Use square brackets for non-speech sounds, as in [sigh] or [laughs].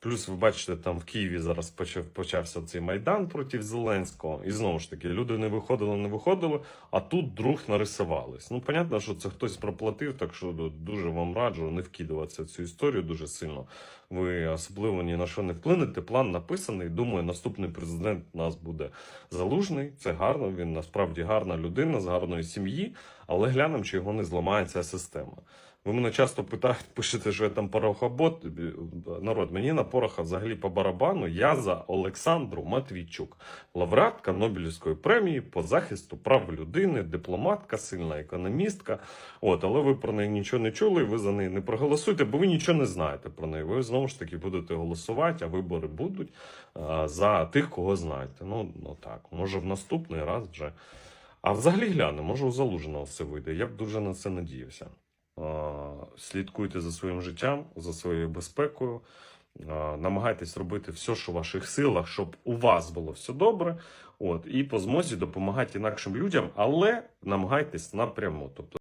Плюс ви бачите, там в Києві зараз почав, почався цей майдан проти Зеленського. І знову ж таки, люди не виходили, не виходили, а тут друг нарисувались. Ну, понятно, що це хтось проплатив, так що дуже вам раджу не вкидуватися в цю історію дуже сильно. Ви особливо ні на що не вплинете. План написаний. Думаю, наступний президент у нас буде залужний. Це гарно. Він насправді гарна людина з гарної сім'ї, але глянемо, чи його не зламає ця система. Ви мене часто питають, [laughs] пишете, що я там порохобот. Народ, мені на пороха взагалі по барабану. Я за Олександру Матвійчук, лауреатка Нобелівської премії по захисту прав людини, дипломатка, сильна економістка. От, але ви про неї нічого не чули, ви за неї не проголосуєте, бо ви нічого не знаєте про неї. Ви знову ж таки будете голосувати, а вибори будуть а, за тих, кого знаєте. Ну, ну так, може в наступний раз вже. А взагалі гляне, може у залуженого все вийде. Я б дуже на це надіявся. Слідкуйте за своїм життям, за своєю безпекою. Намагайтесь робити все, що в ваших силах, щоб у вас було все добре. От, і по змозі допомагати інакшим людям, але намагайтесь напряму. Тобто